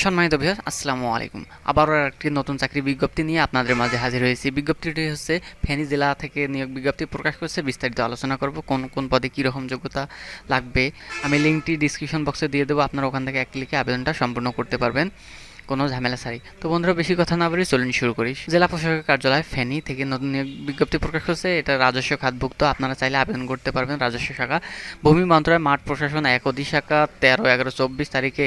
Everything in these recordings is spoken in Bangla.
সম্মানিত ভিউয়ার আসসালামু আলাইকুম। আবারও একটি নতুন চাকরি বিজ্ঞপ্তি নিয়ে আপনাদের মাঝে হাজির হয়েছি। বিজ্ঞপ্তিটি হচ্ছে, ফেনী জেলা থেকে নিয়োগ বিজ্ঞপ্তি প্রকাশ করছে। বিস্তারিত আলোচনা করব, কোন কোন পদে কী রকম যোগ্যতা লাগবে। আমি লিঙ্কটি ডিসক্রিপশন বক্সে দিয়ে দেবো, আপনারা ওখান থেকে এক ক্লিকে আবেদনটা সম্পূর্ণ করতে পারবেন। কোনো ঝামেলা ছাড়াই। তো বন্ধুরা, বেশি কথা না বলে চলুন শুরু করি। জেলা প্রশাসকের কার্যালয়, ফেনী থেকে নতুন নিয়োগ বিজ্ঞপ্তি প্রকাশ করছে। এটা রাজস্ব খাতভুক্ত, আপনারা চাইলে আবেদন করতে পারবেন। রাজস্ব শাখা, ভূমি মন্ত্রণালয়, মাঠ প্রশাসন এক অধিশাখা তেরো, এগারো, চব্বিশ তারিখে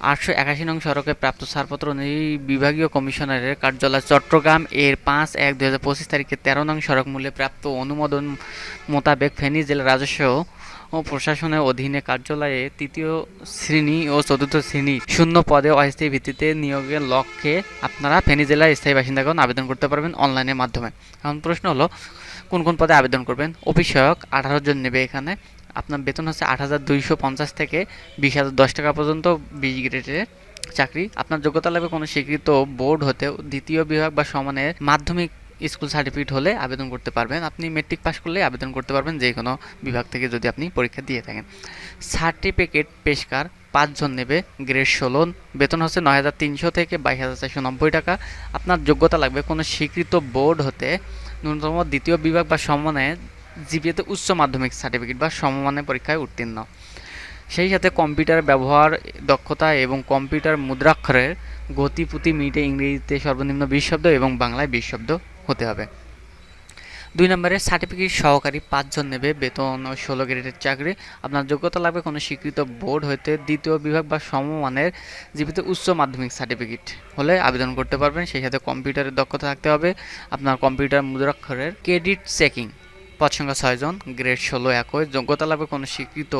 আটশো একাশি নং সড়কে প্রাপ্ত ছাড়পত্র অনুযায়ী বিভাগীয় কমিশনারের কার্যালয় চট্টগ্রাম এর পাঁচ এক দুই হাজার পঁচিশ তারিখে তেরো নং সড়ক মূল্যে প্রাপ্ত অনুমোদন মোতাবেক ফেনী জেলা রাজস্ব ও প্রশাসনের অধীনে কার্যালয়ে তৃতীয় শ্রেণি ও চতুর্থ শ্রেণি শূন্য পদে অস্থায়ী ভিত্তিতে নিয়োগের লক্ষ্যে আপনারা ফেনী জেলার স্থায়ী বাসিন্দাগণ আবেদন করতে পারবেন অনলাইনের মাধ্যমে। এখন প্রশ্ন হলো, কোন কোন পদে আবেদন করবেন? অফিস সহায়ক আঠারো জন নেবে এখানে। আপনার বেতন হচ্ছে আট হাজার দুইশো পঞ্চাশ থেকে বিশ হাজার দশ টাকা পর্যন্ত বিশ গ্রেডের চাকরি। আপনার যোগ্যতা লাগবে কোনো স্বীকৃত বোর্ড হতে দ্বিতীয় বিভাগ বা সমানের মাধ্যমিক স্কুল সার্টিফিকেট হলে আবেদন করতে পারবেন। আপনি মেট্রিক পাস করলে আবেদন করতে পারবেন যে কোনো বিভাগ থেকে যদি আপনি পরীক্ষা দিয়ে থাকেন। সার্টিফিকেট পেশকার পাঁচজন নেবে গ্রেড ষোলো। বেতন হচ্ছে নয় হাজার তিনশো থেকে বাইশ হাজার চারশো নব্বই টাকা। আপনার যোগ্যতা লাগবে কোনো স্বীকৃত বোর্ড হতে ন্যূনতম দ্বিতীয় বিভাগ বা সমানে জিপিএতে উচ্চ মাধ্যমিক সার্টিফিকেট বা সমমানের পরীক্ষায় উত্তীর্ণ। সেই সাথে কম্পিউটার ব্যবহার, দক্ষতা এবং কম্পিউটার মুদ্রাক্ষরের গতিপুতি মিনিটে ইংরেজিতে সর্বনিম্ন বিশ শব্দ এবং বাংলায় বিশ শব্দ হতে হবে। দুই নম্বরে, সার্টিফিকেট সহকারী পাঁচজন নেবে বেতন ও ষোলো গ্রেডের চাকরি। আপনার যোগ্যতা লাগবে কোনো স্বীকৃত বোর্ড হইতে দ্বিতীয় বিভাগ বা সমমানের জীবিত উচ্চ মাধ্যমিক সার্টিফিকেট হলে আবেদন করতে পারবেন। সেই সাথে কম্পিউটারের দক্ষতা থাকতে হবে। আপনার কম্পিউটার মুদ্রাক্ষরের ক্রেডিট চেকিং পদ সংখ্যা ছয়জন, গ্রেড ষোলো একই। যোগ্যতা লাভে কোনো স্বীকৃত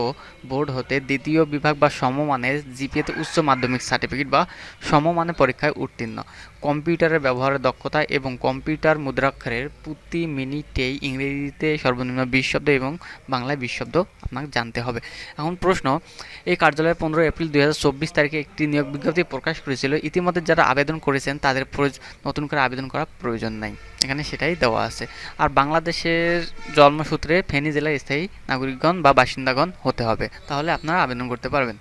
বোর্ড হতে দ্বিতীয় বিভাগ বা সমমানের জিপিএতে উচ্চ মাধ্যমিক সার্টিফিকেট বা সমমানের পরীক্ষায় উত্তীর্ণ। কম্পিউটারের ব্যবহারের দক্ষতা এবং কম্পিউটার মুদ্রাক্ষরের প্রতি মিনিটেই ইংরেজিতে সর্বনিম্ন বিশ শব্দ এবং বাংলায় বিশ শব্দ আপনাকে জানতে হবে। এখন প্রশ্ন, এই কার্যালয়ে পনেরো এপ্রিল দু হাজার চব্বিশ তারিখে একটি নিয়োগ বিজ্ঞপ্তি প্রকাশ করেছিল। ইতিমধ্যে যারা আবেদন করেছেন, তাদের নতুন করে আবেদন করার প্রয়োজন নাই। এখানে সেটাই দেওয়া আছে। আর বাংলাদেশের জন্মসূত্রে ফেনী জেলার স্থায়ী নাগরিকগণ বা বাসিন্দাগণ হতে হবে। তাহলে আপনারা আবেদন করতে পারবেন।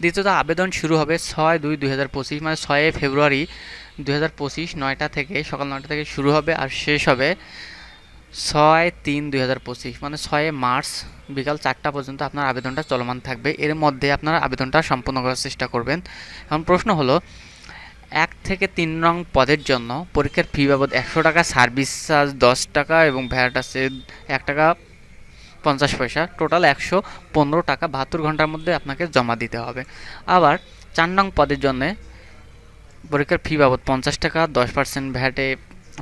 দ্বিতীয়ত, আবেদন শুরু হবে ছয় দুই দুই হাজার পঁচিশ মানে ছয় ফেব্রুয়ারি দুই হাজার পঁচিশ নয়টা থেকে, সকাল নয়টা থেকে শুরু হবে আর শেষ হবে ছয় তিন দুই হাজার পঁচিশ মানে ছয় মার্চ বিকাল চারটা পর্যন্ত আপনার আবেদনটা চলমান থাকবে। এর মধ্যে আপনারা আবেদনটা সম্পূর্ণ করার চেষ্টা করবেন। এখন প্রশ্ন হলো এক থেকে তিন নং পদের জন্য পরীক্ষার ফি বাবদ একশো টাকা, সার্ভিস চার্জ দশ টাকা এবং ভ্যাট আছে এক টাকা পঞ্চাশ পয়সা। টোটাল একশো পনেরো টাকা বাহাত্তর ঘণ্টার মধ্যে আপনাকে জমা দিতে হবে। আবার চার নং পদের জন্য পরীক্ষার ফি বাবদ পঞ্চাশ টাকা, দশ পার্সেন্ট ভ্যাটে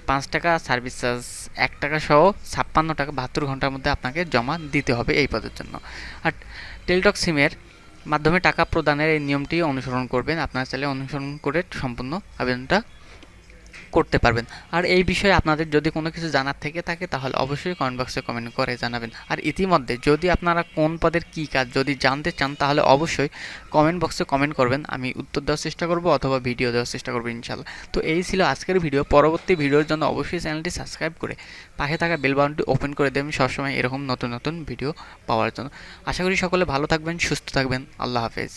পাঁচ টাকা, সার্ভিস চার্জ এক টাকা সহ ছাপ্পান্ন টাকা বাহাত্তর ঘণ্টার মধ্যে আপনাকে জমা দিতে হবে এই পদের জন্য। আর টেলটক সিমের মাধ্যমে টাকা প্রদানের এই নিয়মটি অনুসরণ করবেন। আপনারা চাইলে অনুসরণ করে সম্পূর্ণ আবেদনটা করতে পারবেন। আর এই বিষয়ে আপনাদের যদি কোনো কিছু জানার থেকে থাকে, তাহলে অবশ্যই কমেন্ট বক্সে কমেন্ট করে জানাবেন। আর ইতিমধ্যে যদি আপনারা কোন পদের কী কাজ যদি জানতে চান, তাহলে অবশ্যই কমেন্ট বক্সে কমেন্ট করবেন। আমি উত্তর দেওয়ার চেষ্টা করব অথবা ভিডিও দেওয়ার চেষ্টা করব ইনশাল্লাহ তো এই ছিল আজকের ভিডিও পরবর্তী ভিডিওর জন্য অবশ্যই চ্যানেলটি সাবস্ক্রাইব করে পাশে থাকা বেল বাটনটি ওপেন করে দেবেন। সবসময় এরকম নতুন নতুন ভিডিও পাওয়ার জন্য। আশা করি সকলে ভালো থাকবেন, সুস্থ থাকবেন। আল্লাহ হাফেজ।